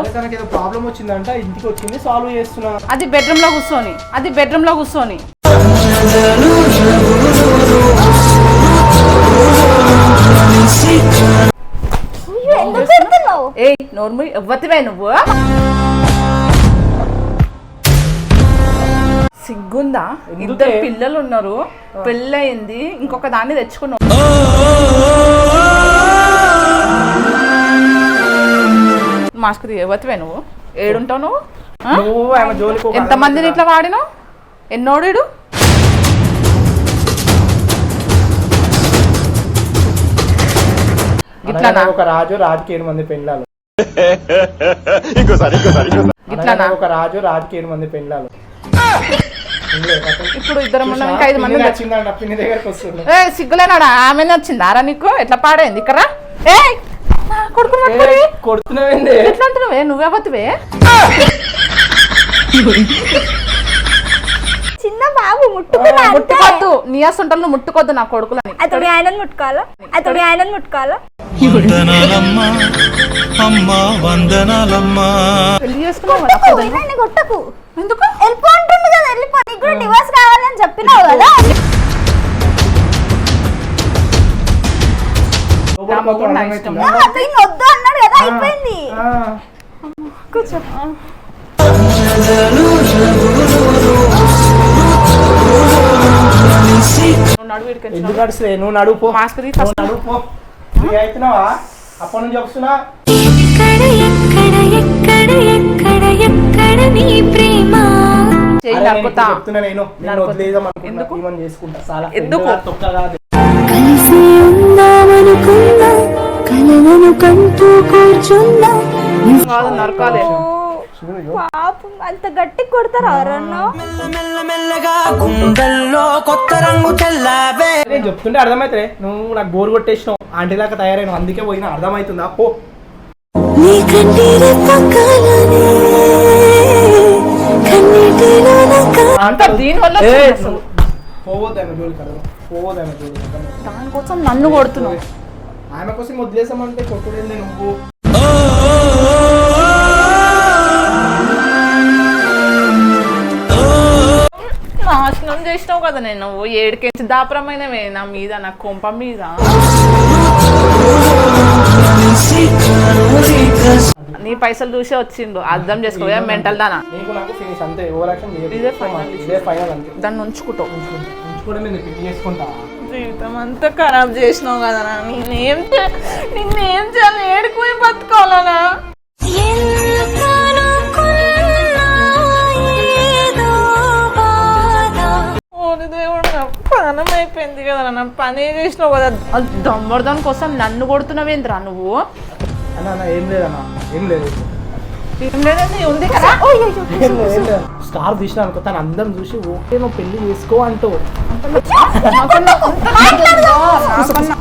అదే తనకి ఏదో ప్రాబ్లం వచ్చిందంట ఇంటికి వచ్చింది సాల్వ్ చేస్తున్నా. అది బెడ్రూమ్లో కూర్చొని అది బెడ్రూమ్లో కూర్చొని. అయ్యో, ఎందుకు పెడుతున్నావు ఏయ్ నోర్ము ఎవ్వతివే నువ్వు? సిగ్గుందా? ఇద్దరు పిల్లలు ఉన్నారు పెళ్ళయింది ఇంకొక దాన్ని తెచ్చుకున్నావు. మాస్క్ ఎవతివే నువ్వు? ఏడుంటావు నువ్వు? ఆ? నువ్వు ఆమె జోలికి ఒక ఎంత మందిని ఇట్లా వాడినావు? ఎన్నోడు ఇట్లానా ఒక రాజు రాజుకి ఏడు మంది పెళ్ళాలు. ఇంకోసారి ఇంకోసారి ఇంకోసారి. ఇట్లానా అనగానే ఒక రాజు రాజుకి ఏడు మంది పెళ్ళాలు. ఇప్పుడు ఇద్దరం ఇంకా ఐదు మంది సిగ్గులేనాడా? ఆమె వచ్చిందారా నీకు? ఎట్లా పాడైంది? ఇక్కడ ఏ కొడుకు ఏ, కొడుతున్నావేంది? ఎట్లా అంటున్నావే నువ్వెవతివే చిన్న బాబు ముట్టుకున్నా అంతే ముట్టుకోద్దు. నీ అసంటలు నువ్వు ముట్టుకోద్దు నా కొడుకులని. అతడి ఆయనను ముట్టుకోవాలా? అతడి ఆయనను ముట్టుకోవాలా? వందనాలమ్మా అమ్మా వందనాలమ్మా. పెళ్ళి చేసుకున్నావు? కదా అప్పుడు దాన్ని. నన్ను కొట్టకు. ఎందుకు? వెళ్ళిపో కదా వెళ్ళిపో. నీకు కూడా డివోర్స్ కావాలని చెప్పినావు కదా. వద్దు అన్నాడు కదా అయిపోయింది. కూర్చో. ఎందుకు నువ్వు మాస్క్ అవుతున్నావా? అప్పటి నుంచి వస్తున్నా. చెప్తున్నా నేను. నేను. వదిలేదాం ఎందుకు? ఈమెను చేసుకుంటా? చాలా ఎందుకు? ఫ్రెండ్ కలలను కంటూ కూర్చున్నా నరకాలే. పాపం అంత గట్టి కొడతారా ఎవరన్నా మెల్లమెల్లగా గుండెల్లో కొత్త రంగు చల్లావే నేను చెప్తుంటే అర్థమైతే నువ్వు నాకు బోర్ కొట్టేసినావు. ఆంటీ లాగా తయారైన అందుకే పోయినా అర్థమవుతుందా పో. నీ కంటిరే పక్కలనే కన్నీటిలో నా కా- అంతా అసలు. నువ్వు పోవద్దామె జోలికి అడగ. పోవద్దామె జోలికి అడగ. దానికోసం నన్ను కొడుతున్నావు. ఆమె కోసం వదిలేసామంటే కొట్టుడేంది నువ్వు? నాశనం చేసినావు కదా నేను. నువ్వు ఏడుకేసి దాపరమైనవే నా మీద నా కొంప మీద. నీ పైసలు చూసే వచ్చిండు. అర్థం చేసుకోవే మెంటల్ దానా? నీకు నాకు ఫినిష్ అంతే. ఓవర్ యాక్షన్ చేయకు. ఇదే final. ఇదే ఫైనల్. అంతే. దాన్ని ఉంచుకుంటావు. ఉంచుకోవడం నేను పిక్ చేసుకుంటా. జీవితం అంతా ఖరాబ్ చేసినావు కదా నేనేం నిన్నేం చేయాలి? ఏడుకుపోయి బతుకోవాలనా? ఎందుకనుకున్నా ప్రాణం అయిపోయింది కదా నా పని చేసినావు కదా. దమ్మడదాని కోసం నన్ను కొడుతున్నావేంద్రా నువ్వు? ఏం లేదన్నా. ఏం లేదు. స్టార్ తీసిన అనుకో తను అందరం చూసి ఓకే నువ్వు పెళ్ళి చేసుకో అంటూ.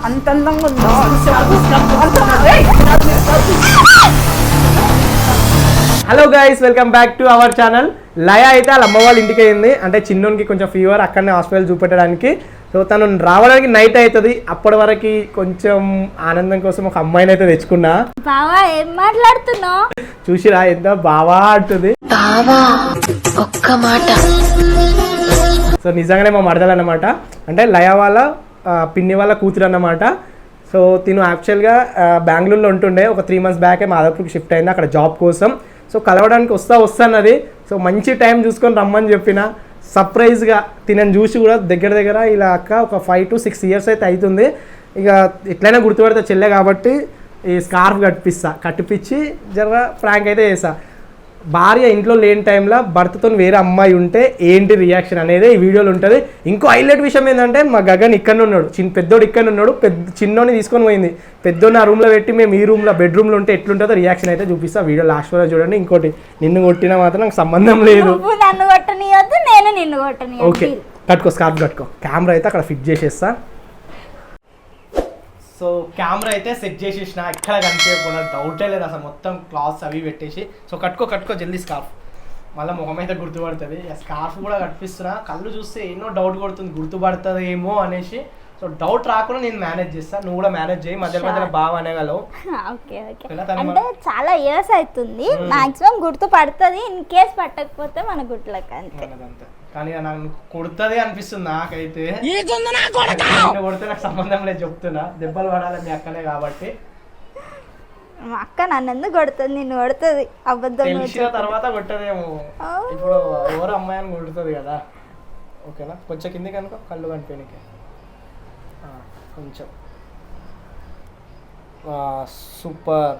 అంత అందంగా! Hello guys welcome back to our channel Laya అయితే వాళ్ళ అమ్మ వాళ్ళ ఇంటికి అయింది. అంటే చిన్నోనికి కొంచెం ఫీవర్ అక్కడనే హాస్పిటల్ చూపెట్టడానికి. సో తను రావడానికి నైట్ అవుతుంది. అప్పటి వరకు కొంచెం ఆనందం కోసం ఒక అమ్మాయిని అయితే తెచ్చుకున్నా. బావా ఏం మాట్లాడుతున్నావు? చూసిరా ఎంత బావా అంటుంది. బావా ఒక్క మాట. సో నిజంగానే మా మరదలు అన్నమాట. అంటే లయ వాళ్ళ పిన్ని వాళ్ళ కూతురు అన్నమాట. సో తిను యాక్చువల్గా బెంగళూరులో ఉంటుండే. ఒక త్రీ మంత్స్ బ్యాకే మాదాపూర్కి షిఫ్ట్ అయింది అక్కడ జాబ్ కోసం. సో కలవడానికి వస్తా వస్తున్నది. సో మంచి టైం చూసుకొని రమ్మని చెప్పిన. సర్ప్రైజ్గా తినని చూసి కూడా దగ్గర దగ్గర ఇలా అక్క ఒక ఫైవ్ టు సిక్స్ ఇయర్స్ అయితే అవుతుంది ఇక ఎట్లయినా గుర్తుపడితే చెల్లె కాబట్టి ఈ స్కార్ఫ్ కట్టిపిస్తా కట్టిపించి జర ఫ్రాంక్ అయితే చేసా భార్య ఇంట్లో లేని టైంలో భర్తతో వేరే అమ్మాయి ఉంటే ఏంటి రియాక్షన్ అనేది ఈ వీడియోలో ఉంటుంది. ఇంకో హైలైట్ విషయం ఏంటంటే మా గగన్ ఇక్కడ ఉన్నాడు. చిన్న పెద్దోడు ఇక్కడ ఉన్నాడు. పెద్ద చిన్నోని తీసుకొని పోయింది. పెద్దోని ఆ రూమ్లో పెట్టి మేము ఈ రూమ్లో బెడ్రూమ్లో ఉంటే ఎట్లుంటుందో రియాక్షన్ అయితే చూపిస్తా. వీడియో లాస్ట్ వరకు చూడండి. ఇంకోటి నిన్ను కొట్టినా మాత్రం నాకు సంబంధం లేదు. నన్ను నేను నిన్ను ఓకే కట్టుకో స్కార్ఫ్ కట్టుకో. కెమెరా అయితే అక్కడ ఫిట్ చేసేస్తా. సో కెమెరా అయితే సెట్ చేసేసిన ఎక్కడ కనిపించకుండా డౌటే లేదు అసలు మొత్తం క్లాత్స్ అవి పెట్టేసి. సో కట్టుకో కట్టుకో జల్దీ స్కార్ఫ్ మళ్ళీ ముఖం అయితే గుర్తుపడుతుంది. స్కార్ఫ్ కూడా కట్టిస్తున్నా కళ్ళు చూస్తే ఎన్నో డౌట్ కొడుతుంది. గుర్తుపడుతుంది ఏమో అనేసి. సో డౌట్ రాకుండా నేను మేనేజ్ చేస్తాను నువ్వు కూడా మేనేజ్ చేయి. మధ్య మధ్యలో బాగా అనగలవు అంటే చాలా ఇయర్స్ అవుతుంది. మాక్సిమం గుర్తు పడుతుంది ఇన్ కేస్ పట్టకపోతే మన గుట్లకు అంతే. కానీ నాకు కొడుతుంది అనిపిస్తుంది నాకైతే. కొడితే నాకు సంబంధం లేదు చెప్తున్నా. దెబ్బలు పడాలి మీ అక్కనే కాబట్టి. మా అక్క నన్ను ఎందుకు కొడుతుంది? నిన్ను కొడుతుంది. అబద్ధం తెలిసిన తర్వాత కొట్టదేమో. ఇప్పుడు ఎవరు అమ్మాయి అని కొడుతుంది కదా. ఓకేనా? కొంచెం కిందికి అనుకో కళ్ళు కనిపోయినకి కొంచెం. సూపర్.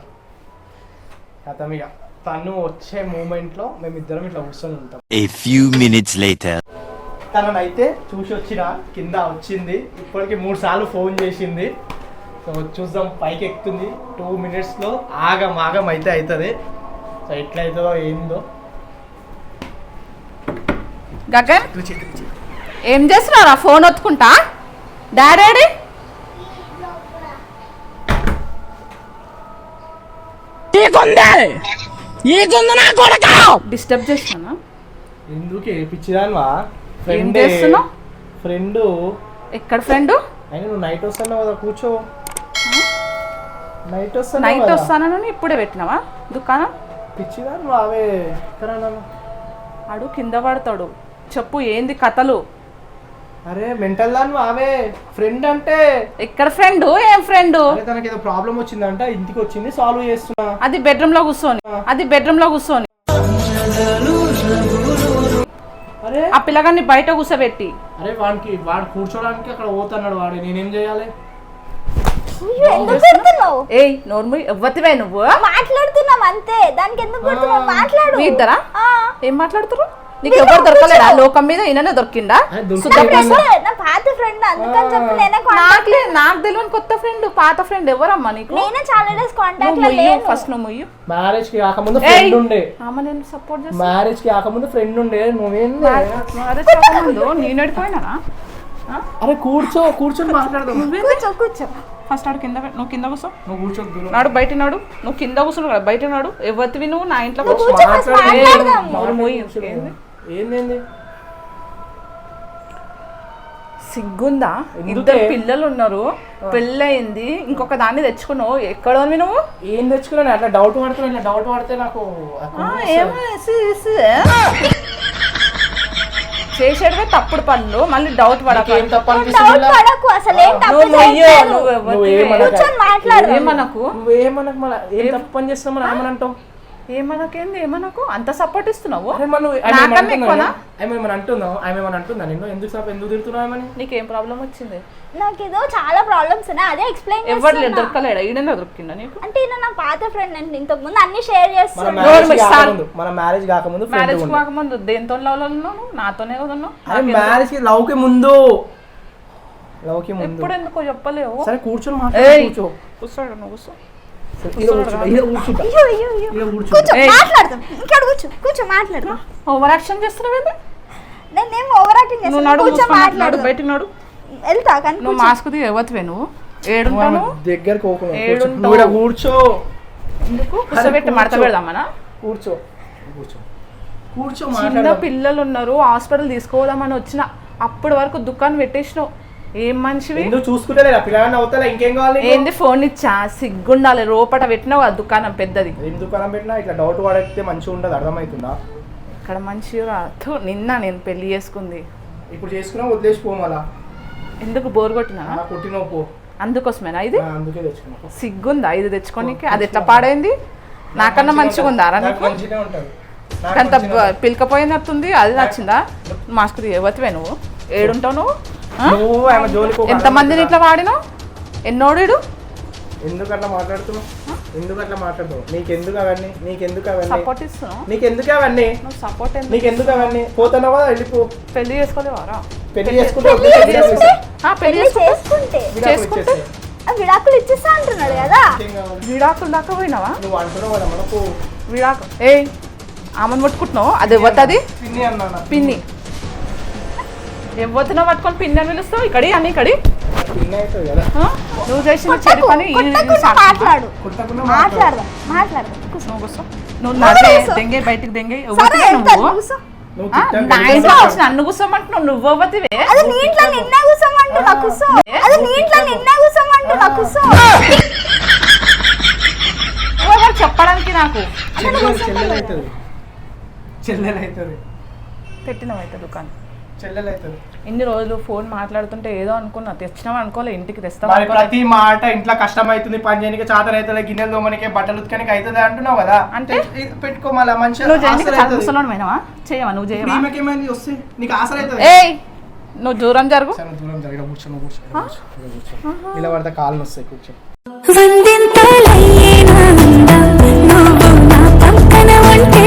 కథమిక తను వచ్చే మూమెంట్లో మేమిద్దరం ఇట్లా కూర్చొని ఉంటాం. A few minutes later. తననైతే చూసి వచ్చిన కింద వచ్చింది. ఇప్పటికి మూడు సార్లు ఫోన్ చేసింది. సో చూద్దాం పైకి ఎక్కుతుంది. టూ మినిట్స్లో ఆగం ఆగం అయితే అవుతుంది సో ఎట్లయితుందో ఏందో. గగన్ ఏం చేస్తున్నారా ఫోన్ ఒత్తుకుంటా? డాడీ డిస్టర్బ్ చేస్తున్నా ఎందుకు? ఏపిచ్చిరానువా ఏం చేస్తున్నావ్? ఫ్రెండ్ ఎక్కడ ఫ్రెండ్ అయినా నువ్వు నైట్ వస్తున్నావు కదా కూర్చో. నైట్ వస్తున్నావు నైట్ కదా. వస్తానని ఇప్పుడే పెట్టినావా? దుకాణం? పిచ్చిదా నువ్వు అవే. ఎక్కడ? ఆడు కింద పడతాడు. చెప్పు ఏంది కథలు? అరే మెంటల్ దా నువ్వు అవే ఫ్రెండ్ అంటే. ఎక్కడ ఫ్రెండ్ ఏం ఫ్రెండ్ అరే తనకి ఏదో ప్రాబ్లం వచ్చిందంట ఇంటికి వచ్చింది సాల్వ్ చేస్తున్నా. అది బెడ్రూమ్లో కూర్చొని అది బెడ్రూమ్లో కూర్చొని. అరే. ఆ పిల్లగాన్ని బయట కూర్చోబెట్టి. అరే వాడికి వాడు కూర్చోడానికి అక్కడ పోతున్నాడు వాడు నేనేం చేయాలి? ఎందుకు కొడుతున్నావు? ఏయ్ ఎవ్వతివే నువ్వు? మాట్లాడుతున్నాం అంతే దానికి ఎందుకు కొడుతున్నావు? మాట్లాడు. మీ ఇద్దరా? ఆ. ఏం మాట్లాడుతురు నీకు ఎవరు దొరకలేడా లోకం మీద ఈయననే నా నా పాత ఫ్రెండ్ అందుకని కాంటాక్ట్ నాకులే నాకు తెలియని కొత్త ఫ్రెండ్ పాత ఫ్రెండ్ ఎవరమ్మా నీకు? నేనే చాలా డేస్ కాంటాక్ట్లో లేను. ఫస్ట్ నువ్వు ముయ్యు. మ్యారేజ్కి కాకముందు ఫ్రెండ్ ఉండే. ఆమె నేను సపోర్ట్ చేస్తా. మ్యారేజ్కి కాకముందు ఫ్రెండ్ ఉండే. నువ్వేం మ్యారేజ్ కాకముందు నేను ఎడిపోయినా అరే కూర్చో కూర్చొని మాట్లాడదాం. కూర్చో కూర్చో. ఫస్ట్ నాడు కింద పెట్టు. నువ్వు కింద కూర్చో. నువ్వు కూర్చోద్దు నాడు బయట నాడు. నువ్వు కింద కూర్చున్నావు కదా బయట నాడు. ఎవరివి నువ్వు? నా ఇంట్లో ఏంది సిగ్గుందా? ఇద్దరు పిల్లలు ఉన్నారు పెళ్ళయింది ఇంకొక దాన్ని తెచ్చుకున్నావు ఎక్కడో నువ్వు? ఏం తెచ్చుకున్నాను? అట్లా డౌట్ పడుతున్నా ఇట్లా డౌట్ పడితే నాకు. చేసేటివే తప్పుడు పనులు మళ్ళీ డౌట్ పడక. అసలు ఏం తప్పు? నువ్వేమనక. నువ్వేమనకు మళ్ళీ? ఏం తప్పు పని చేస్తున్నావు మనం ఏమనంటావు ఏమనకేంది? ఏమనకు? అంత సపోర్ట్ ఇస్తున్నావు? అంటున్నావు? ఆమె అంటుందా నిన్ను ఎందుకు ఎందుకు తిడుతున్నావు ఏమని నీకేం ప్రాబ్లం వచ్చింది? నాకు ఏదో చాలా ప్రాబ్లమ్స్ ఉన్నాయి. అదే ఎక్స్ప్లెయిన్ ఎవరు లేదు దొరకలేడా? ఈడనే దొరికిందా నీకు? అంటే ఈయన నా పాత ఫ్రెండ్ అండి. ఇంతకు ముందు అన్ని షేర్ కాకముందు మన మ్యారేజ్ కాకముందు ఫ్రెండ్ మ్యారేజ్ కాకముందు దేంతో లవ్ ఉన్నావు? నాతోనే కదా ఉన్నావు? మ్యారేజ్కి లవ్కి ముందు. లవ్కి ముందు. ఎప్పుడు ఎందుకో చెప్పలేవు. సరే కూర్చొని మాట్లాడు కూర్చో. కూర్చోడు నువ్వు కూర్చో. ఓవర్ యాక్షన్ చేస్తున్నావు నేనేం ఓవర్ యాక్టింగ్ నువ్వు చేస్తాను నడు కూర్చో మూసుకొని నడు మాట్లాడదాం. బయటికి నడు. వెళ్తా కానీ నువ్వు మాస్క్ దిగి నువ్వు? ఏడుంటాను? దగ్గరకు కూర్చో. ఎందుకు? కూర్చోబెట్టి మడత కూర్చో. పెడదామనా? కూర్చో. కూర్చో. కూర్చో చిన్న పిల్లలు ఉన్నారు హాస్పిటల్ తీసుకోదామని వచ్చిన. అప్పటి వరకు దుకాణం పెట్టేసినావు. ఏం మనిషివి? ఎందుకు చూసుకుంటే పిల్లగాన్ని అవుతా ఇంకేం కావాలి? ఏంది ఫోన్ ఇచ్చా సిగ్గుండాలి రోపట పెట్టినావు ఆ దుకాణం పెద్దది. ఏం దుకాణం పెట్టినా? ఇట్లా డౌట్ పడితే మంచిగా ఉండదు అర్థమవుతుందా? ఇక్కడ మంచిగా థు, నిన్న నేను పెళ్ళి చేసుకుంది. ఇప్పుడు చేసుకున్నా వదిలేసి పో మళ్ళా. ఎందుకు బోర్ కొట్టినా కొట్టినావు పో. అందుకోసమేనా ఇది? అందుకే తెచ్చుకున్నా సిగ్గుందా? ఇది తెచ్చుకోనికి. అది ఎట్లా పాడైంది? నాకన్నా మంచిగా ఉందా నాకు? అంత. పిలకపోయినట్టుంది. అది నచ్చిందా? మాస్క్ ఎవతివే నువ్వు. ఏడుంటావు నువ్వు? నువ్వు ఆమె జోలికి ఒక ఎంతమందిని ఇట్లా వాడినావు? ఎన్నోడు ఎందుకు అట్లా మాట్లాడుతున్నావు? ఎందుకు అట్లా మాట్లాడుతున్నావు? నీకెందుకు అవన్నీ? నీకెందుకు అవన్నీ? సపోర్ట్ ఇస్తున్నావు? నీకెందుకు అవన్నీ? నువ్వు సపోర్ట్ ఎందుకు నీకెందుకు అవన్నీ? పోతున్నావు? కదా వెళ్ళిపో. పెళ్ళి చేసుకోలేవారా? పెళ్ళి చేసుకుంటే పెళ్ళి చేసుకుంటే. ఆ, పెళ్ళి పెళ్ళి చేసుకుంటే? విడాకులు ఇచ్చేస్తా అంటున్నాడు కదా? విడాకులు దాకా పోయినావా? నువ్వు అంటున్నావు కదా మనకు. విడాకు ఏయ్ ఆమెను పట్టుకుంటున్నావు అది ఎవ్వతది పిన్ని అన్నా. పిన్ని. ఎవ్వతినో పట్టుకొని పిన్ని అని పిలుస్తావు? ఇక్కడి అని ఇక్కడి? నువ్వు చేసిన చెడు పని. మాట్లాడు. నువ్వు. దెంగే బయటికి దెంగే. నా ఇంట్లో. వచ్చి నన్ను కూర్చోమంటున్నావు నువ్వు అవ్వతివే అది నీ ఇంట్లో నిన్నే కూర్చోమంటున్నా కూర్చో. అది నీ ఇంట్లో నిన్నే కూర్చోమంటున్నా కూర్చో. ఎవరు చెప్పడానికి నాకు? చెల్లెలు చెల్లెలు అవుతుంది చెల్లెలు అవుతుంది పెట్టినవైతే దుకాణం. ఇన్ని రోజులు ఫోన్ మాట్లాడుతుంటే ఏదో అనుకున్నా తెచ్చినావు అనుకోలే ఇంటికి మరి అనుకోలే. ప్రతి మాట ఇంట్లో కష్టం అవుతుంది పని చేయడానికి చాతన అవుతుంది గిన్నెలు దోమనికి బట్టలు ఉతకనికి అవుతుంది అంటున్నావు కదా? అంటే? పెట్టుకో మళ్ళీ చేయవా నువ్వు చేయవా? ఈమెకి ఏమైంది వస్తే నీకు ఆసర అవుతుంది ఏయ్ నువ్వు దూరం జరుగు. దూరం జరిగిన కూర్చో నువ్వు కూర్చో ఇలా పడితే కాళ్ళు వస్తాయి కూర్చో.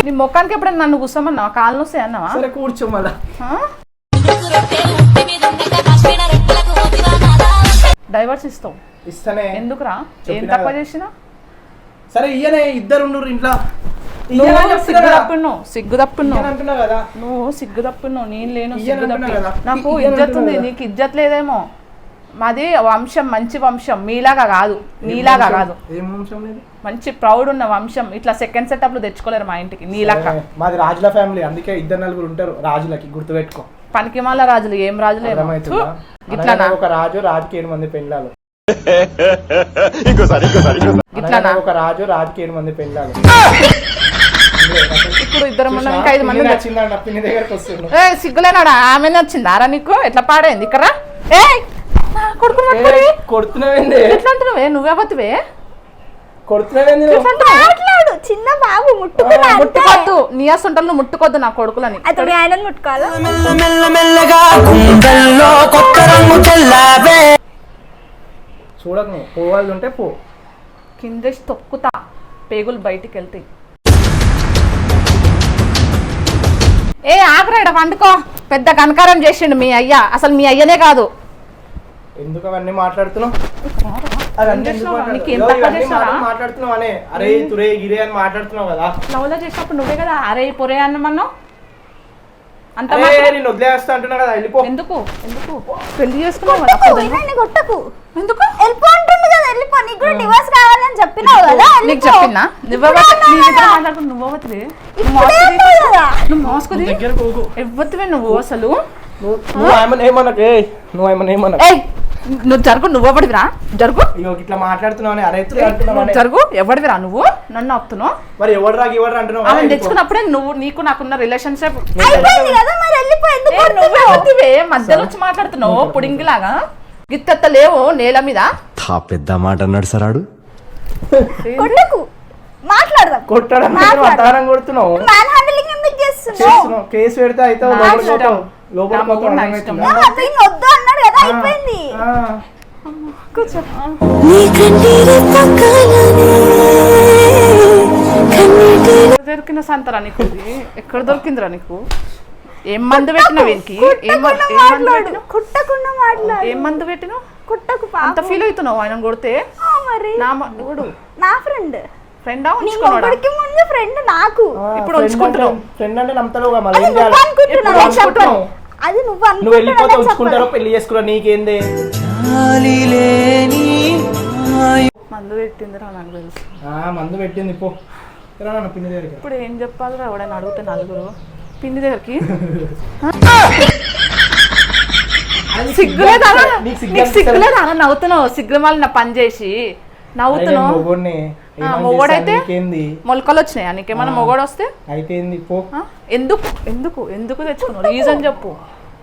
నా ముఖానికి ఎప్పుడైనా నన్ను కూర్చోమన్నావా? కాళ్ళు వస్తాయి అన్నావా సరే కూర్చో మళ్ళా. డైవర్స్ ఇస్తావు ఇస్తానే. ఎందుకురా? ఏం కదా. చేసినా? సరే ఇయ్యనే ఇద్దరు ఇంట్లో. సిగ్గు. తప్పున్నావు కదా? నువ్వు సిగ్గు తప్పున్నావు నేను లేను సిగ్గు తప్పి. నాకు ఇజ్జత్ ఉంది. నీకు ఇజ్జత్ లేదేమో. మాది వంశం మంచి వంశం మీలాగా కాదు నీలాగా కాదు. మంచి ప్రౌడ్ ఉన్న వంశం ఇట్లా సెకండ్ సెటప్లు తెచ్చుకోలేరు మా ఇంటికి నీలాగా మాది రాజుల ఫ్యామిలీ అందుకే ఇద్దరు నలుగురు ఉంటారు రాజులకి గుర్తుపెట్టుకో. పనికిమాల రాజులు ఏం రాజులు అనగానే ఒక రాజు రాజుకి ఏడు మంది పెళ్ళాలు ఇట్లానా అనగానే ఒక రాజు రాజుకి ఏడు మంది పెళ్ళాలు ఇప్పుడు ఇద్దరు ఇంకా ఐదు మంది ఏ సిగ్గులేనాడా? ఆమె వచ్చిందారా నీకు ఎట్లా పాడైంది? ఇక్కడ ఏ కొడుకు కొడుతున్నావేంది? ఎట్లా అంటున్నావే? నువ్వు? మాట్లాడు. చిన్న బాబు ముట్టుకోద్దు. నీ అసంటలు నువ్వు ముట్టుకోద్దు నా కొడుకులని. అయితే మీ ఆయనను ముట్టుకోవాలా? చూడకు నువ్వు. పోవాలి ఉంటే పో కిందేసి తొక్కుతా. పేగులు బయటికి వెళ్తాయి ఏ ఆగ్రా ఇక్కడ వండుకో పెద్ద కనకారం చేసిండు మీ అయ్య. అసలు మీ అయ్యనే కాదు. ఎందుకు అవన్నీ మాట్లాడుతున్నావు? మాట్లాడుతున్నావు అనే. అరే తురే గిరే అని మాట్లాడుతున్నావు కదా. లవ్లో చేసినప్పుడు నువ్వే కదా అరే పొరే అన్నమన్నావు అంత నేను వదిలేస్తా అంటున్నా కదా వెళ్ళిపో. ఎందుకు? ఎందుకు? పెళ్ళి చేసుకున్నావు కదా కొట్టకు, అప్పుడు ఈయనని కొట్టకు. ఎందుకు? వెళ్ళిపో అంటుంది కదా వెళ్ళిపో. నీకు కూడా డివోర్స్ కావాలని చెప్పినావు కదా నీకు వెళ్ళిపో. చెప్పిందా నువ్వెవతి ఇప్పుడే నీ దగ్గర అన్నావు కదా. మాట్లాడుకుని నువ్వెవతివి నువ్వు మోసకుది ఎవ్వతివే అసలు? నువ్వు ఏమన్నా నువ్వు ఏమన్నా ఏమన్నా నువ్వు జరుగు నువ్వెవడివిరా జరుగు. ఇగో ఇట్లా మాట్లాడుతున్నావు అని అరే నువ్వు. జరుగు ఎవడివిరా నువ్వు? నన్ను ఆపుతున్నావు మరి ఎవడు ఎవడు అంటున్నావు. తెచ్చుకున్నప్పుడే నువ్వు నీకు నాకున్న రిలేషన్షిప్ అయిపోయింది కదా మరి వెళ్ళిపో ఎందుకు నువ్వే మధ్యలో వచ్చి మాట్లాడుతున్నావు పుడింగిలాగా గిత్తెత్త లేవు నేల మీద. తా పెద్ద మాట అన్నాడు సరాడు కొట్టకు. మాట్లాడదాం కొట్టడం కొడుతున్నావు. మ్యాన్ హ్యాండిలింగ్ ఎందుకు చేస్తున్నావు? చేస్తున్నావు. కేసు పెడితే అయితే అతను వద్దు అన్నాడు కదా అయిపోయింది. దొరికిన సంతరా నీకు? ఎక్కడ దొరికిందిరా నీకు? ఏం మందు పెట్టినావు వీనికి? ఏం మాట్లాడు కుట్టకుండా మాట్లాడు. ఏం మందు పెట్టినావు? కుట్టకు అంత. ఫీల్ అవుతున్నావు ఆయన కొడితే? ఆ, మరి. నా ఫ్రెండ్ ఫ్రెండా ముందు ఫ్రెండ్ నాకు. ఇప్పుడు ఉంచుకుంటున్నావు. friend అంటే నమ్ముతావు అది నువ్వు చేయాలి? అనుకుంటున్నావు ఇప్పుడు నేను చెప్పను. అనుకుంటున్నావు. అది నువ్వు నువ్వు వెళ్ళిపోతే ఉంచుకుంటారో పెళ్ళి చేసుకురా నీకేంది? మందు పెట్టిందిరా నాకు తెలుసు. ఆ, మందు పెట్టింది పో. రా నాన్న పిన్ని దగ్గరికి ఇప్పుడు ఏం చెప్పాలిరా ఎవడైనా అడిగితే నలుగురు? పిండి దగ్గరికి? అది సిగ్గులేదా నీకు సిగ్గు నీకు సిగ్గులేదా నవ్వుతున్నావు సిగ్గుల మళ్ళీ నా పని చేసి. నవ్వుతున్నావు? నేను మొగోడైతే? మొలకలు వచ్చినాయా నీకేమన్నా మొగోడు వస్తే అయితే ఏంది పో. ఆ? ఎందుకు? ఎందుకు? ఎందుకు తెచ్చుకున్నావు? రీజన్ చెప్పు.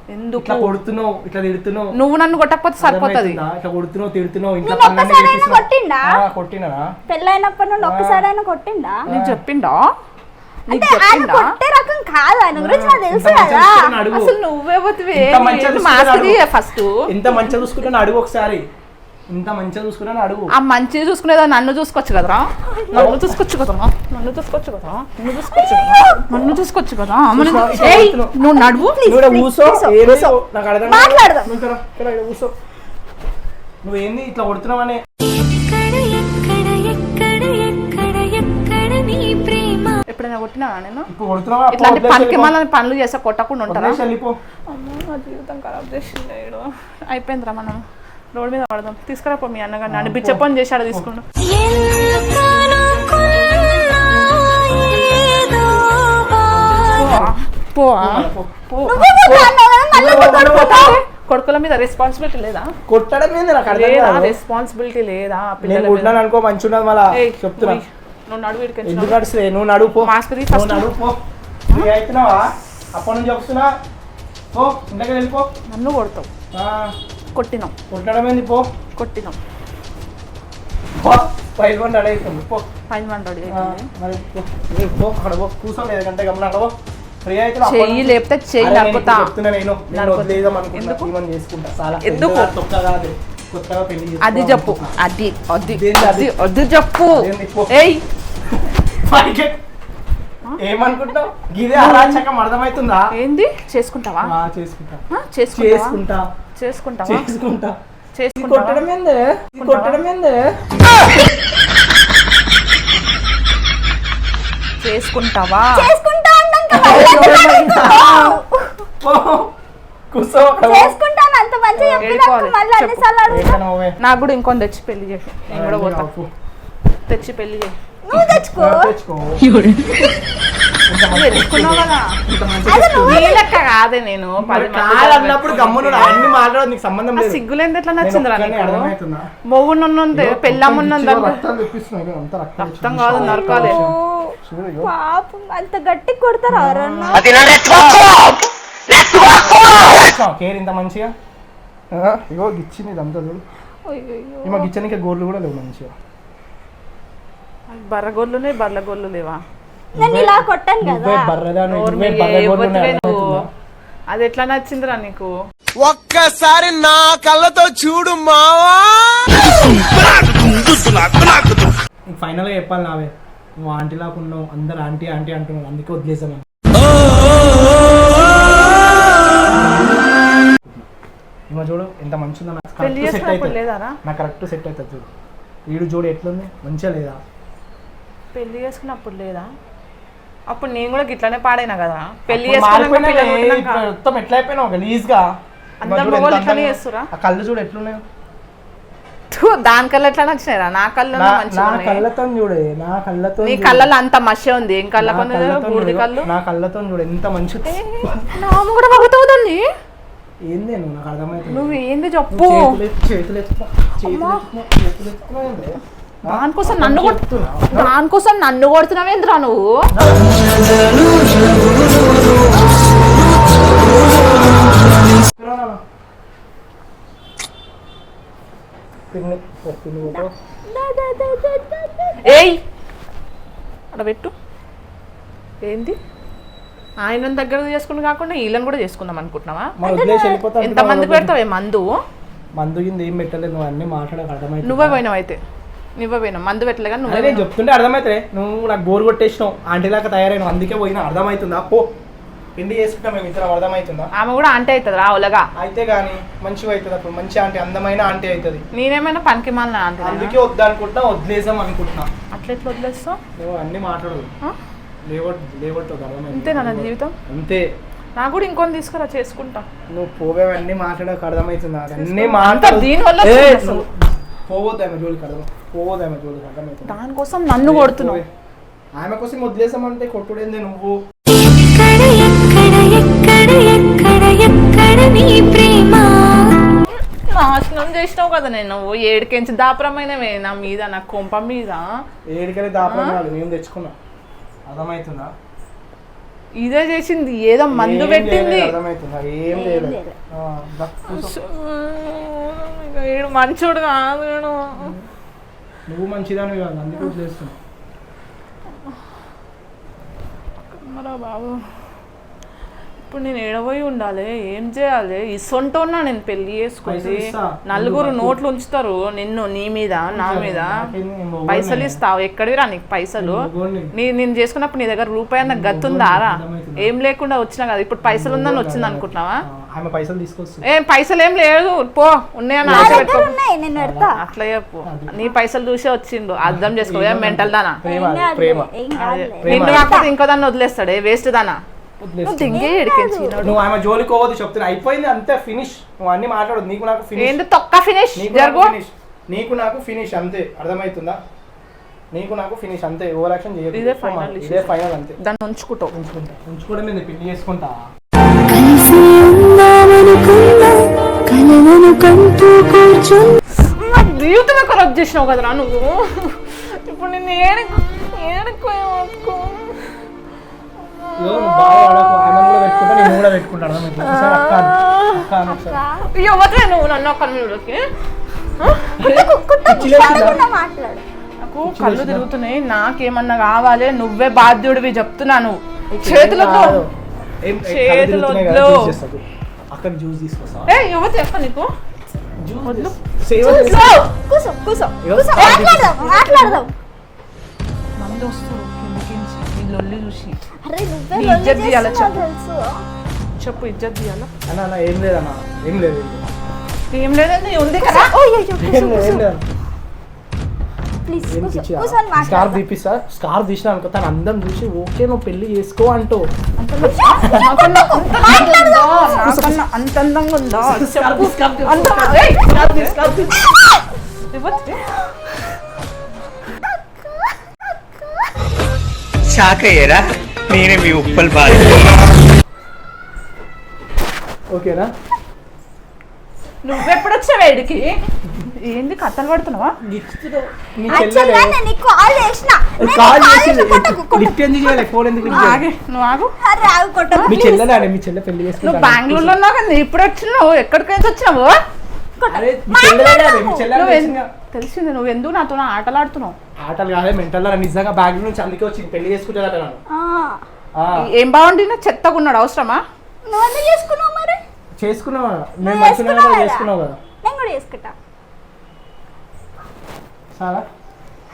ఎందుకు? ఇట్లా కొడుతున్నావు ఇట్లా తిడుతున్నావు. నువ్వు నన్ను కొట్టకపోతే సరిపోతుంది? ఇట్లా కొడుతున్నావు తిడుతున్నావు ఇంట్లో నేను. కొట్టిండా? ఆ, కొట్టినా పెళ్ళైనప్పటి నుండి ఒక్కసారైనా కొట్టిండా? నీకు చెప్పిండా? కొట్టే రకం కాదు ఆయన గురించి నాకు తెలుసు కదా. అసలు మాస్ది అడుగు. ఫస్ట్. ఇంత మంచిగా చూసుకుంటాను అడుగు ఒకసారి. ఇంత మంచిగా చూసుకున్నాను అడుగు. ఆ మంచిగా చూసుకునేదా? నన్ను చూసుకోవచ్చు కదరా? నన్ను చూసుకోవచ్చు కదరా? నన్ను చూసుకోవచ్చు కదా నన్ను చూసుకోవచ్చు కదా నన్ను చూసుకోవచ్చు కదా. నువ్వు నడువు. మాట్లాడదాం. నువ్వేంది ఇట్లా కొడుతున్నావనే? ఎప్పుడైనా కొట్టినా నేను ఇప్పుడు కొడుతున్నావా? పో, ఇట్లాంటి పనికి. మళ్ళీ పనులు చేస్తే కొట్టకుండా ఉంటారా? వదిలేసి వెళ్ళిపో. అమ్మో నా జీవితం ఖరాబ్ చేసింది ఈడు. అయిపోయిందిరా మనం. రోడ్ మీద పడదాం. తీసుకురాపో మీ అన్నగారిని. నన్ను బిచ్చప్పని చేశాడు తీసుకుంటూ. పో. పో. పో. నువ్వు నువ్వు నువ్వు పో. కొడుకుల మీద రెస్పాన్సిబిలిటీ లేదా? కొట్టడం ఏంది నాకు అర్థం లేదా? రెస్పాన్సిబిలిటీ లేదా? నేను మీద. కొట్టినాను అనుకో మంచి ఉన్నది మళ్ళా చెప్తున్నా. నువ్వు నడువు ఇక్కడికి ఎందుకు నడుస్తుంది నువ్వు నడువు పో. మాస్క్ తీ నువ్వు నడువు పో. ఫ్రీ అవుతున్నావా? అప్పటి నుంచి చెప్తున్నా. పో ఇంటికి వెళ్ళిపో. నన్ను కొడతావు. కొట్టినాం. కొట్టడం ఏంది పో. కొట్టినాం. అవుతుంది పో. మరి పో. అక్కడ పో. కూర్చోలేదు గంట గమన అక్కడ పో. ఫ్రీ అవుతున్నా అప్పటి చెయ్యి లేపితే చెయ్యి నరుకుతా. ఎందుకు? అది చెప్పు. అది అది అది? అది? చెప్పు. ఏయ్. ఏమనుకుంటావు గిదే అరాచకం అర్థమవుతుందా? ఏంది? చేసుకుంటావా? చేసుకుంటా. చేసుకుంటా. చేసుకుంటావా? చేసుకుంటా. కొట్టడం ఏంది? కొట్టడం ఏంది? చేసుకుంటావా? చేసుకుంటా. చేసుకుంటాను అంత మంచిగా చెప్పినాక. మళ్ళీ. అన్నిసార్లు? నాకు కూడా ఇంకొని తెచ్చి పెళ్ళి చేసి నేను కూడా పోతా. తెచ్చి పెళ్ళి నువ్వు తెచ్చుకో. తెచ్చుకో. తెచ్చుకున్నావు కదా నేను అన్నప్పుడు గమ్మును అన్ని మాట్లాడదు నీకు సంబంధం లేదు. సిగ్గులేంది ఎట్లా తెప్పిస్తున్నావు, ఇదిగో అంతా రక్తం. కాదు నరకాలే. పాపం అంత గట్టి కొడతారా కేర్ ఇంత మంచిగా? ఇగో గిచ్చింది ఇదంతా చూడు. ఈమె గిచ్చనికి గోర్లు కూడా లేవు మంచిగా. బర్రగొల్లునే బర్రగొల్లు లేవా? నేను ఇలా కొట్టాను కదా? అది ఎట్లా నచ్చిందిరా నీకు? ఒక్కసారి నా కళ్ళతో చూడు మావా. నీకు ఫైనల్గా చెప్పాలి నావే. నువ్వు ఆంటీ లాగా ఉన్నావు అందరు ఆంటీ ఆంటీ అంటున్నావు అందుకే వదిలేసాను ఈమె చూడు ఎంత మంచిగా నాకు కరెక్ట్ సెట్ అవుతుంది. నాకు కరెక్ట్ సెట్ అవుతుంది చూడు. వీడు చూడు ఎట్లుంది మంచిగా లేదా? పెళ్ళి చేసుకున్నప్పుడు లేదా? అప్పుడు నేను కూడా గిట్లనే పాడైనా కదా? పెళ్ళి మొత్తం ఎట్లా అయిపోయినావు గలీజ్గా? ఆ కళ్ళు చూడు ఎట్లున్నాయో. దాని కళ్ళు ఎట్లా నచ్చినాయిరా? నా కళ్ళు నా. కళ్ళతో చూడే నా కళ్ళతో నీ. కళ్ళలో అంత మషి ఉంది. ఏం కళ్ళ కొన్ని. కళ్ళు. నా కళ్ళతో చూడు ఎంత మంచి నాము కూడా ఏంది నువ్వు? నాకు అర్థమవుతుంది నువ్వు ఏంది చెప్పు. చేతులు చేతులు చేతులు దానికోసం నన్ను. దానికోసం నన్ను కొడుతున్నావేంద్రా నువ్వు. ఏయ్! అక్కడ పెట్టు. ఏంది? ఆయన దగ్గర చేసుకుని కాకుండా వీళ్ళని కూడా చేసుకుందాం అనుకుంటున్నావా? మరి వదిలేసి వెళ్ళిపోతా ఎంత మందికి పెడతావే మందు? మందు కింద ఏం పెట్టలేదు నువ్వు అన్ని మాట్లాడక అర్థమైతే నువ్వే పోయినావు అయితే నువ్వే పోయినావు మందు పెట్టలే కానీ నువ్వే నేను చెప్తుంటే అర్థమైతే నువ్వు నాకు బోర్ కొట్టేసినావు. ఆంటీ లాగా తయారైన అందుకే పోయినా. అర్థమవుతుందా పో. పిండి చేసుకుంటా మేము ఇద్దరం. అర్థమవుతుందా ఆమె కూడా అంటే అవుతుంది రా ఒలగా. అయితే కానీ మంచిగా అవుతుంది అప్పుడు. మంచి ఆంటీ అందమైన ఆంటీ అవుతుంది. నేనేమైనా పనికి మాలిన అందుకే వద్దు అనుకుంటున్నా వదిలేసాం అనుకుంటున్నా. అట్లా ఎట్లా వదిలేస్తావు? నువ్వు అన్ని మాట్లాడదు. ఆ? లేవట్ లేవట్టు అంతేనా నా జీవితం? అంతే. నాకు కూడా ఇంకొని తీసుకురా చేసుకుంటా. నువ్వు పోవేవన్నీ మాట్లాడక అర్థమవుతుందా అన్ని అంతా మాట్లాడు దీనివల్ల అసలు. నువ్వు పోవద్దు ఆమె జోలికి అర్థం పోవద్దు ఆమె జోలికి అర్థమవుతుంది దానికోసం నన్ను కొడుతున్నావు. ఆమె కోసం వదిలేసామంటే కొట్టుడేంది నువ్వు? నాశనం చేసినావు కదా నేను ఏడికెంచి దాపరమైనవే నా మీద నా కొంప మీద. ఏడికనే దాపడం కాదు నేను తెచ్చుకున్నా. అర్థమవుతుందా ఇదే చేసింది ఏదో మందు పెట్టింది. ఈడు మంచోడు కాదు ఈడు. నువ్వు మంచిదానివి కాదు అందుకే అమ్మరా బాబు. ఇప్పుడు నేను ఏడబోయి ఉండాలి ఏం చేయాలి? ఇసొంటున్నా నేను పెళ్ళి చేసుకుంది. నలుగురు నోట్లు ఉంచుతారు నిన్ను నీ మీద నా మీద. పైసలు ఇస్తావు ఎక్కడివి రా నీకు పైసలు. నీ నేను చేసుకున్నప్పుడు నీ దగ్గర రూపాయి అన్న గత్తుందా రా? ఏం లేకుండా వచ్చినా కదా ఇప్పుడు పైసలు ఉందని వచ్చింది అనుకుంటున్నావా? ఆ, ఆమె పైసలు తీసుకొస్తుంది. ఏం పైసలు ఏం లేదు పో ఉన్నాయని ఆశ పెట్టుకో. అట్లా చెప్పు. నీ పైసలు చూసే వచ్చిండు అర్థం చేసుకో మెంటల్ దానా. నిన్ను కాకపోతే ఇంకో దాన్ని వదిలేస్తాడే వేస్ట్ దానా? నువ్వు ఆమె జోలికి పోవద్దు చెప్తున్నా. అయిపోయింది అంతే ఫినిష్ నువ్వు అన్ని మాట్లాడదు నీకు నాకు ఫినిష్ తొక్క ఫినిష్ నీకు జరుగు. నాకు ఫినిష్ నీకు నాకు ఫినిష్ అంతే. అర్థమవుతుందా? నీకు నాకు ఫినిష్ అంతే. ఓవర్ యాక్షన్ చేయదు ఇదే final ఇదే. ఫైనల్ అంతే. దాన్ని ఉంచుకుంటావు. ఉంచుకుంటా. ఉంచుకోవడం నేను పెళ్ళి చేసుకుంటా? జీవితమే ఖరాబ్ చేసినావు కదరా నువ్వు? ఇప్పుడు నేను ఏడుకు ఎవరే నువ్వు? నన్ను నాకు కళ్ళు తిరుగుతున్నాయి. నాకేమన్నా కావాలి? నువ్వే బాధ్యుడివి చెప్తున్నాను. చేతులతో. కాదు. ఏం ఏ, కళ్ళు చేతులు తిరుగుతున్నాయి కదా, వద్దు. జ్యూస్ చేస్తా. అక్కడ జ్యూస్ తీసుకొస్తా ఏ ఎవరు చెప్ప నీకు? వద్దు. కూసో కూసో మాట్లాడదాం మాట్లాడదాం. మంది లొల్లి చూసి అరే నువ్వే నీ లొల్లి ఇజ్జత్ తీయాలా చేస్తున్నావు చెప్పు. తెలుసు. చెప్పు ఇజ్జత్ తీయాలా? అన్న అన్న ఏం లేదన్న ఏం లేదు ఏం లేదు. ఏం లేదండి ఉంది కదా? ఏం లేదు ఏం లేదు. ప్లీజ్ ఏం కూసో పిచ్చిదా? కూసోని స్కార్ఫ్ మాట్లాడదాం తీపిస్తా? స్కార్ఫ్ తీసిన అనుకో తన అందం చూసి ఓకే నువ్వు పెళ్ళి చేసుకో అంటూ. నాకన్నా అంత అందంగా ఉందా? నాకన్నా అంత అందంగా ఉందా? చెప్పు. అంత ఏయ్, ఇవ్వద్దు. షాక్ అయ్యారా? నేనే మీ ఉప్పల్ బాధ ఓకేనా నువ్వెప్పుడు వచ్చావు వేడికి ఏంది కథలు పడుతున్నావా? యాక్చువల్గా నేను నీకు కాల్ చేసిన. నేను కాల్ కాల్ చేసి చేసి కొట్టకు కొట్టకు లిఫ్ట్ ఎందుకు ఫోన్? ఆగే నువ్వు ఆగు. అరే ఆగు కొట్టకు మీ చెల్లెలే అండి మీ చెల్లె పెళ్ళి నువ్వు చేసుకుంటా బెంగళూరులో ఉన్నావు కదా ఇప్పుడు వచ్చినావు ఎక్కడికైతే వచ్చినావు? తెలిసిందా? నువ్వు ఎందుకు నాతో ఆటలాడుతున్నావు? ఆటలు కాదే మెంటల్ నిజంగా బ్యాగ్ నుంచి అందుకే వచ్చింది. పెళ్ళి చేసుకుంటారట ఏం బాగుండినా చెత్తగా ఉన్నాడు అవసరమా? నువ్వు ఎందుకు చేసుకున్నావు మరి? చేసుకున్నావా మేము నువ్వు మంచిగా చేసుకున్నావు కదా? చేసుకున్నావు కదా. నేను కూడా చేసుకుంటా. చాలా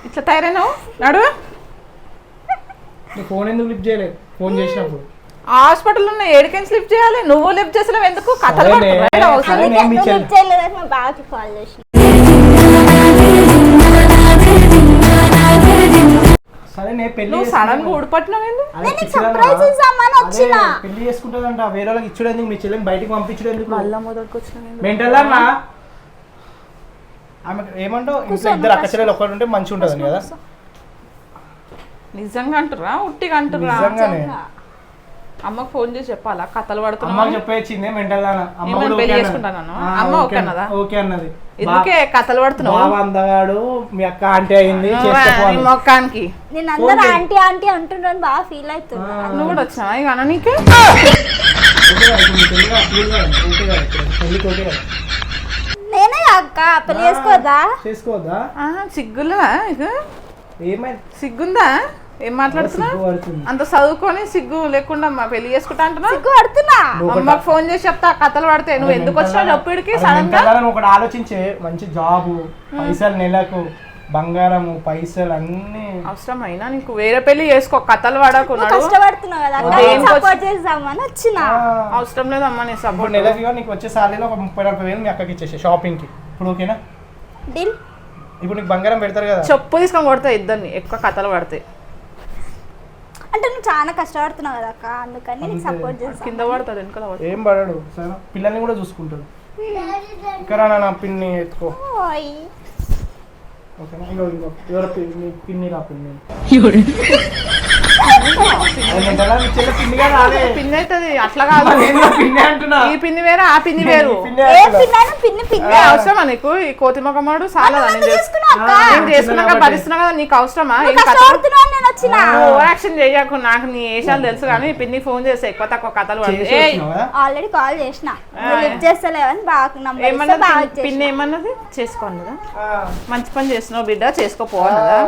ఇట్లా తయారైనావు? నడు. ఫోన్ ఎందుకు లిఫ్ట్ చేయలేదు? ఫోన్ చేసినప్పుడు. హాస్పిటల్ ఉన్న ఏడికైనా స్లిప్ చేయాలి? నువ్వు లిఫ్ట్ చేసినావు ఎందుకు? కథలు అవసరం సరే, నేను మీ నువ్వు చెల్లి- లిఫ్ట్ చేయలేదని మా బావకి కాల్ చేసిన. సరే నేను పెళ్ళి నువ్వు సడన్గా ఊడిపట్టినావు ఎందుకు అదే నేను నీకు పిచ్చిదానా? surprise ఇద్దామని అదే, వచ్చిన. పెళ్ళి చేసుకుంటుందంట వేరే వాళ్ళకి ఇచ్చుడు ఎందుకు? మీ చెల్లెని బయటికి పంపించడం ఎందుకు? మళ్ళా మొదటికి వచ్చినావు మెంటల్ అన్నా? ఆమె ఏమంటావు? ఇంట్లో ఇద్దరు అక్క చెల్లెలు ఒక్కటి ఉంటే మంచిగా ఉంటుంది కదా? నిజంగా అంటురా ఉట్టిగా అంటురా నిజంగానే. అమ్మకు ఫోన్ చేసి చెప్పాలా? కథలు అమ్మకి పడుతున్నావు చెప్పేసింది మెంటల్ దానా అమ్మ ఏమని కూడా పెళ్ళి ఓకే చేసుకుంటానన్నా? అన్నది. ఆ, అమ్మ ఓకే ఓకే అన్నది. అన్నదా? ఓకే అన్నది. ఎందుకే కథలు పడుతున్నావు? బావ అందగాడు మీ అక్క ఆంటీ అయింది మొక్కానికి. నేను అందరూ. ఆంటీ ఆంటీ అంటున్నాను బాగా ఫీల్ అవుతున్నా నువ్వు కూడా వచ్చినావా? ఇక అన్న నీకే? నేనే అక్క పెళ్ళి చేసుకోవద్దా? చేసుకోవద్దా? ఆ, సిగ్గులా ఇక ఏమైంది? సిగ్గుందా? ఏం మాట్లాడుతున్నా. అంత చదువుకొని సిగ్గు లేకుండా మా పెళ్ళి చేసుకుంటా అంటున్నా? అమ్మకు ఫోన్ చేసి చెప్తా కథలు పడతాయి నువ్వు ఎందుకు వచ్చినావు చెప్పిడికి అరే సడన్గా ఒకటి ఆలోచించే. మంచి జాబు పైసలు నెలకు బంగారము పైసలు అన్ని. అవసరమైనా నీకు వేరే పెళ్ళి చేసుకో కథలు పడకున్నాడు అవసరం లేదమ్మా నీ సపోర్ట్ నెలకి నీకు వచ్చే సాలరీలో ఒక ముప్పై నలభై వేలు మీ అక్కకి ఇచ్చేసే షాపింగ్కి ఇప్పుడు ఓకేనా? డీల్. ఇప్పుడు నీకు బంగారం పెడతారు కదా. చెప్పు తీసుకొని కొడతా ఇద్దరిని ఎక్కువ కథలు పడతాయి. అంటే నువ్వు చాలా కష్టపడుతున్నావు కదా అక్క అందుకని నీకు. సపోర్ట్ చేస్తాను కింద పడుతుంది వెనకాల ఏం పడాడు సరే. పిల్లల్ని కూడా చూసుకుంటాడు. ఇక్కడ నా పిన్ని ఎత్తుకో. ఓయ్. ఓకేనా? ఇగో ఇగో. ఎవరో పిన్ని పిన్ని రా పిన్ని. అవుతుంది అట్లా కాదు. నేను కూడా పిన్ని అంటున్నా? ఈ పిన్ని వేరు ఆ పిన్ని వేరు. పిన్ని ఏ అంటున్నా. పిల్లైనా పిన్ని పిన్ని ఏ అవసరమా నీకు? ఈ కోతి మొగమాడు చాలా నేను అక్క. చేసుకున్నాక. భరిస్తున్నా కదా నీకు అవసరమా? ఏం నువ్వు కథలు కష్టపడుతున్నావు అని నేను వచ్చిన? ఓవర్ యాక్షన్ చేయకు నాకు నీ ఏషాలు తెలుసు కానీ పిన్ని ఫోన్ చేస్తే ఎక్కువ తక్కువ కథలు చేసి? ఆల్రెడీ కాల్ చేసిన. నువ్వు లిఫ్ట్ చేస్తలేవని బాగా బాగా పిన్ని- ఏమన్నది? చేసుకోన్నదా ఆ, మంచి పని చేస్తున్నావు బిడ్డ చేసుకోపో అన్నదా?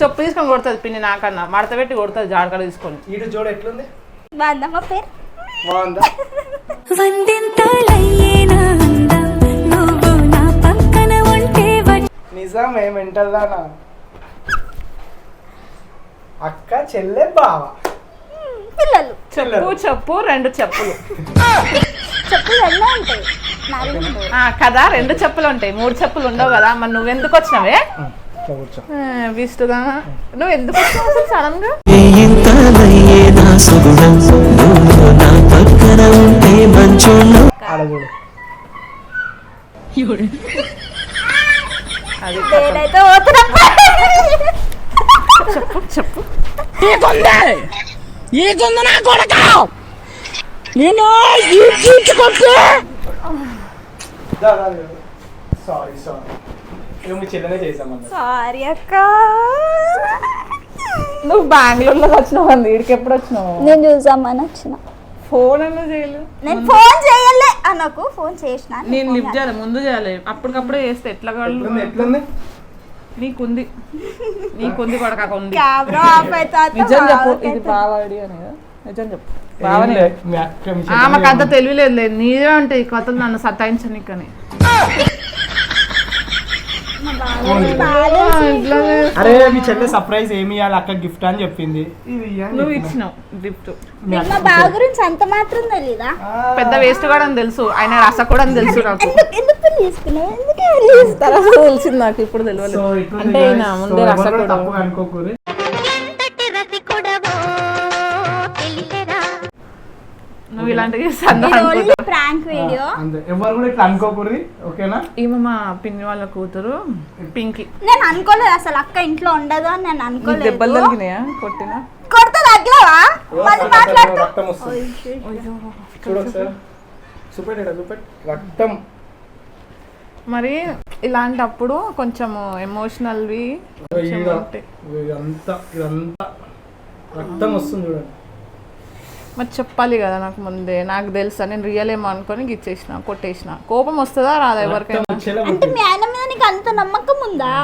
చెప్పు తీసుకొని కొడుతుంది పిన్ని నాకన్నా. మడత పెట్టి కొడుతుంది జాడకడ తీసుకొని. ఈడు జోడు ఎట్లుంది? బాగుందమ్మా పేరు? బాగుందా? నువ్వు నిజమే మెంటల్ దానా? అక్క చెల్లె బావ. పిల్లలు. చెప్పు చెప్పు రెండు చెప్పులు. చెప్పులు ఎన్నో ఉంటాయి? ఆ, కదా రెండు చెప్పులు ఉంటాయి. మూడు చెప్పులు ఉండవు కదా. మరి నువ్వు ఎందుకు వచ్చినావే? ఇట్లా కూర్చో. విస్తుగా. నువ్వు ఎందుకు వచ్చినావు అసలు సడన్గా ఇంతలయ్యే నా సుగుణం? నువ్వు నా పక్కన ఉంటే చూడు. అది నేనైతే పోతున్నా. చెప్పు ఏకుంది నా కొడక! నేను సారీ సారీ చేసామన్నా అక్క. నువ్వు బెంగళూరులో వచ్చినావు అంది వీడికి ఎప్పుడు వచ్చినావు? నేను చూసామని వచ్చిన ఫోన్ అన్న చేయలేదు నేను ఫోన్ చేయలే. అన్నకు ఫోన్ చేసిన నేను లిఫ్ట్ చేయాలి. ముందు చేయాలి. అప్పటికప్పుడే చేస్తే ఎట్లా ఎట్లుంది? నీకుంది. నీకుంది కొడక ఉంది కెమెరా ఆఫ్ అయితే నిజం చెప్పు. ఇది బాగా ఐడియా కదా నిజం చెప్పు. ఆమెకు అంత తెలియలేదు లేదు నీదే అంటే ఈ కథలు నన్ను సతాయించనికని అరే మీ చెల్లె సర్ప్రైజ్ ఏమి ఇవ్వాలి అక్క గిఫ్ట్ అని చెప్పింది. నువ్వు. ఇచ్చినావు గిఫ్ట్ మీ బావ గురించి అంత మాత్రం తెలీదా? పెద్ద వేస్ట్ కూడా అని తెలుసు. ఆయన రస కూడా అని తెలుసు నాకు. ఎందుకు పెళ్ళి చేసుకున్నావు? ఎందుకు తెలిసింది నాకు ఇప్పుడు ఇట్లుంది అంటే ముందే రస కూడా. నువ్వు ఇలాంటివి ప్రాంక్ వీడియో ఎవరు కూడా ఇట్లా అనుకోకూడదు ఓకేనా? ఈమె మా పిన్ని వాళ్ళ కూతురు పింకి. నేను అనుకోలేదు అసలు అక్క ఇంట్లో ఉండదు అని నేను నీకు దెబ్బలు అనుకోలేదు కొట్టినా? కొడితే తగ్గలవా మళ్ళీ మాట్లాడుతూ. రక్తం మరి ఇలాంటప్పుడు కొంచెం ఎమోషనల్వి ఇదంతా ఇదంతా. రక్తం వస్తుంది చూడండి. మరి చెప్పాలి కదా నాకు ముందే. నాకు తెలుసా నేను రియల్ ఏమో అనుకొని గిచ్చేసిన కొట్టేసిన. కోపం వస్తుందా రాదా ఎవరికైనా? వచ్చేలా అంటే కొట్టింది. మీ ఆయన మీద నీకు అంత నమ్మకం ఉందా?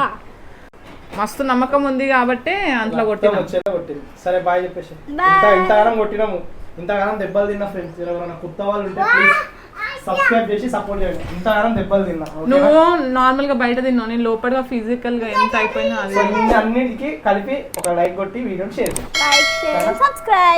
మస్తు నమ్మకం ఉంది కాబట్టి అంట్లో రక్తం కొట్టిన. వచ్చేలా కొట్టింది. సరే బాయ్ చెప్పేసి. Bye. ఇంత ఇంతగానం కొట్టినాము. ఇంతగానం దెబ్బలు తిన్న ఫ్రెండ్స్ ఎవరైనా కొత్త వాళ్ళు ఉంటే ప్లీజ్ సబ్స్క్రైబ్ చేసి సపోర్ట్ చేయండి. ఇంతగానం దెబ్బలు తిన్నా? నువ్వు నార్మల్గా బయట తిన్నావు. నేను లోపల ఫిజికల్గా ఎంత అయిపోయినా అది. సో ఇన్ని అన్నిటికీ కలిపి ఒక లైక్ కొట్టి వీడియోని షేర్ చేయండి. Like share subscribe